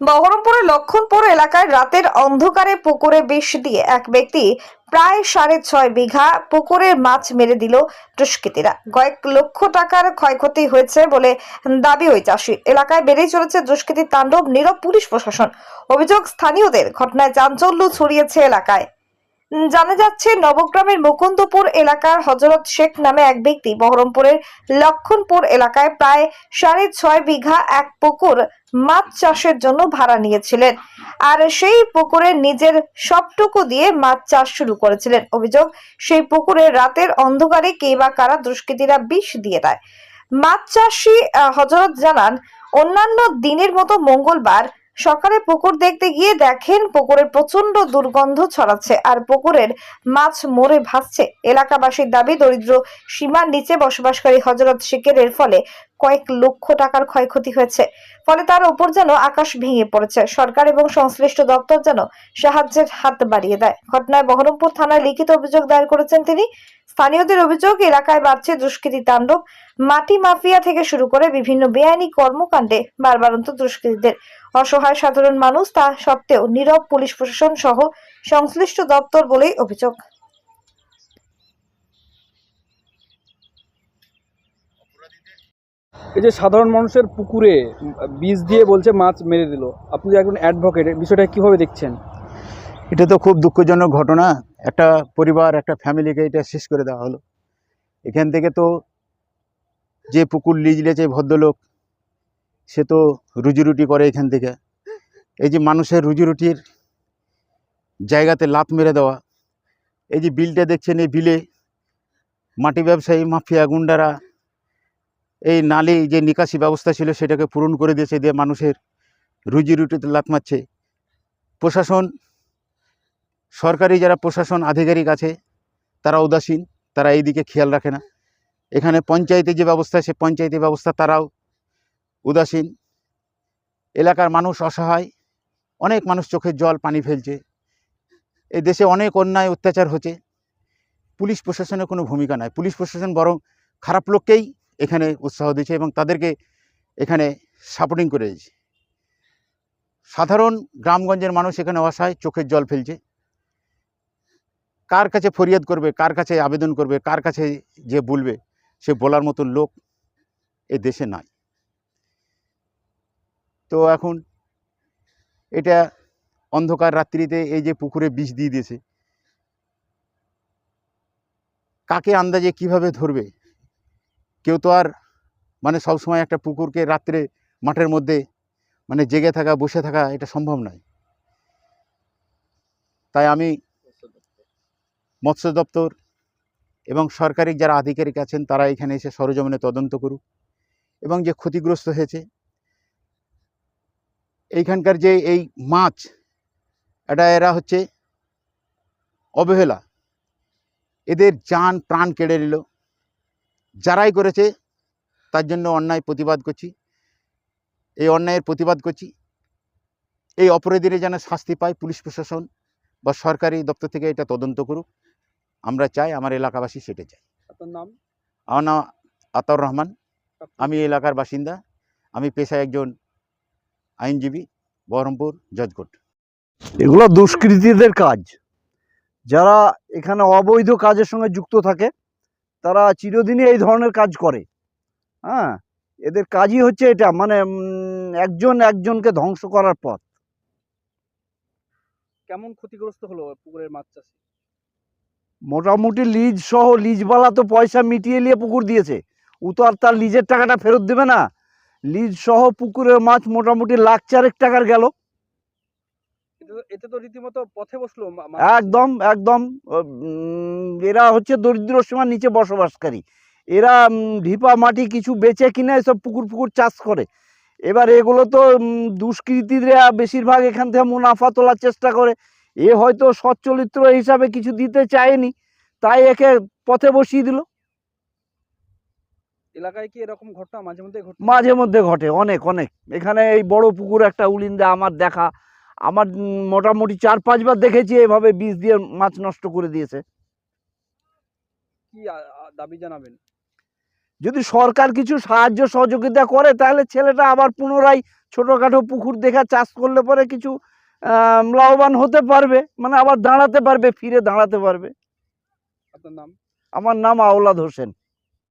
বহরমপুরের লক্ষণপুর এলাকায় রাতের অন্ধকারে পুকুরে বিষ দিয়ে এক ব্যক্তি প্রায় সাড়ে ছয় বিঘা পুকুরের মাছ মেরে দিল দুষ্কৃতীরা। কয়েক লক্ষ টাকার ক্ষয়ক্ষতি হয়েছে বলে দাবি ওই চাষি। এলাকায় বেড়েই চলেছে দুষ্কৃতির তাণ্ডব, নীরব পুলিশ প্রশাসন। অভিযোগ, স্থানীয়দের ঘটনায় চাঞ্চল্য ছড়িয়েছে এলাকায়। জানা যাচ্ছে, নবগ্রামের মুকুন্দপুর এলাকার হজরত শেখ নামে এক ব্যক্তি বহরমপুরের লক্ষণপুর এলাকায় প্রায় সাড়ে ছয় বিঘা এক পুকুর মাছ চাষের জন্য ভাড়া নিয়েছিলেন। আর সেই পুকুরে নিজের সবটুকু দিয়ে মাছ চাষ শুরু করেছিলেন। অভিযোগ, সেই পুকুরে রাতের অন্ধকারে কে বা কারা দুষ্কৃতীরা বিষ দিয়ে দেয়। মাছ চাষি হজরত জানান, অন্যান্য দিনের মতো মঙ্গলবার সকালে পুকুর দেখতে গিয়ে দেখেন পুকুরের প্রচণ্ড দুর্গন্ধ ছড়াচ্ছে আর পুকুরের মাছ মরে ভাসছে। এলাকাবাসীর দাবি, দরিদ্র সীমার নিচে বসবাসকারী হজরত শেখের এর ফলে কয়েক লক্ষ টাকার ক্ষয়ক্ষতি হয়েছে। ফলে তার ওপর যেন আকাশ ভেঙে পড়েছে। সরকার এবং সংশ্লিষ্ট দপ্তর যেন সাহায্যের হাত বাড়িয়ে দেয়। ঘটনায় বহরমপুর থানায় লিখিত অভিযোগ দায়ের করেছেন তিনি। স্থানীয়দের অভিযোগ এলাকায় বাড়ছে দুষ্কৃতী তাণ্ডব। মাটি মাফিয়া থেকে শুরু করে বিভিন্ন বেআইনি কর্মকাণ্ডে বারবারন্ত দুষ্কৃতীদের। অসহায় সাধারণ মানুষ তা সত্ত্বেও নীরব পুলিশ প্রশাসন সহ সংশ্লিষ্ট দপ্তর বলেই অভিযোগ। এই যে সাধারণ মানুষের পুকুরে বীজ দিয়ে বলছে মাছ মেরে দিল আপনি একজন অ্যাডভোকেট বিষয়টা কীভাবে দেখছেন? এটা তো খুব দুঃখজনক ঘটনা। একটা পরিবার, একটা ফ্যামিলিকে এটা শেষ করে দেওয়া হলো। এখান থেকে তো যে পুকুর লিজ নিয়েছে ভদ্রলোক, সে তো রুজিরুটি করে এখান থেকে। এই যে মানুষের রুজিরুটির জায়গাতে লাত মেরে দেওয়া, এই যে বিলটা দেখছেন এই বিলে, মাটি ব্যবসায়ী, মাফিয়া গুন্ডারা, এই নালি যে নিকাশি ব্যবস্থা ছিল সেটাকে পূরণ করে দিয়েছে, দিয়ে মানুষের রুজিরুটিতে লাত মারছে। প্রশাসন সরকারি যারা প্রশাসন আধিকারিক আছে, তারা উদাসীন, তারা এই দিকে খেয়াল রাখে না। এখানে পঞ্চায়েতে যে ব্যবস্থা সে পঞ্চায়েতি ব্যবস্থা তারাও উদাসীন। এলাকার মানুষ অসহায়, অনেক মানুষ চোখের জল, পানি ফেলছে। এই দেশে অনেক অন্যায় অত্যাচার হচ্ছে। পুলিশ প্রশাসনের কোনো ভূমিকা নাই। পুলিশ প্রশাসন বরং খারাপ লোককেই এখানে উৎসাহ দিচ্ছে এবং তাদেরকে এখানে সাপোর্টিং করে দিচ্ছে। সাধারণ গ্রামগঞ্জের মানুষ এখানে অসহায়, চোখের জল ফেলছে। কার কাছে ফরিয়াদ করবে, কার কাছে আবেদন করবে, কার কাছে যে বলবে, সে বলার মতো লোক এ দেশে নাই। তো এখন এটা অন্ধকার রাত্রিতে এই যে পুকুরে বিষ দিয়ে দিয়েছে, কাকে আন্দাজে কীভাবে ধরবে? কেউ তো আর মানে সবসময় একটা পুকুরকে রাত্রে মাঠের মধ্যে মানে জেগে থাকা, বসে থাকা এটা সম্ভব নয়। তাই আমি মৎস্য দপ্তর এবং সরকারি যারা আধিকারিক আছেন, তারা এখানে এসে সরজমিনে তদন্ত করুক এবং যে ক্ষতিগ্রস্ত হয়েছে, এইখানকার যে এই মাছ, এটা এরা হচ্ছে অবহেলা। এদের যান প্রাণ কেড়ে নিল। যারাই করেছে, তার জন্য অন্যায় প্রতিবাদ করছি। এই অন্যায়ের প্রতিবাদ করছি। এই অপরাধীরা যেন শাস্তি পায়, পুলিশ প্রশাসন বা সরকারি দপ্তর থেকে এটা তদন্ত করুক। আমরা চাই আমার এলাকাবাসী সেটা চাই। আপনার নাম? আমার নাম আতাউর রহমান। আমি এই এলাকার বাসিন্দা। আমি পেশায় একজন আইনজীবী বহরমপুর জজকোট। এগুলো দুষ্কৃতীদের কাজ। যারা এখানে অবৈধ কাজের সঙ্গে যুক্ত থাকে তারা চিরদিনই এই ধরনের কাজ করে। হ্যাঁ এদের কাজই হচ্ছে এটা মানে একজন একজনকে ধ্বংস করার পথ। কেমন ক্ষতিগ্রস্ত হলো পুকুরের মাছ চাষি? মোটামুটি লিজ সহ লিজওয়ালা তো পয়সা মিটিয়ে নিয়ে পুকুর দিয়েছে। ও তো আর তার লিজের টাকাটা ফেরত দেবে না। লিজ সহ পুকুরের মাছ মোটামুটি লাখ চারেক টাকার গেল। এতে তো- রীতিমতো পথে বসল একদম একদম এরা হচ্ছে দরিদ্র সীমার নিচে বসবাসকারী। এরা ঢিপা মাটি কিছু বেচে কিনে এসব পুকুর পুকুর চাষ করে। এবার এগুলো তো দুষ্কৃতীরা বেশিরভাগ এখান থেকে মুনাফা তোলার চেষ্টা করে। এ হয়তো সচ্চরিত্র হিসাবে কিছু দিতে চায়নি তাই একে পথে বসিয়ে দিল। এলাকায় কি এরকম ঘটনা মাঝে মধ্যে ঘটে? মাঝে মধ্যে ঘটে অনেক অনেক। এখানে এই বড় পুকুর একটা উলিন্দা আমার দেখা। আমার মোটামুটি চার পাঁচবার দেখেছি এভাবে বীজ দিয়ে মাছ নষ্ট করে দিয়েছে। কি দাবি জানাবেন? যদি সরকার কিছু সাহায্য সহযোগিতা করে তাহলে ছেলেটা আবার পুনরায় ছোটোখাটো পুকুর দেখা চাষ করলে পরে কিছু লাভবান হতে পারবে মানে আবার দাঁড়াতে পারবে ফিরে দাঁড়াতে পারবে। আপনার নাম? আমার নাম আওলাদ হোসেন।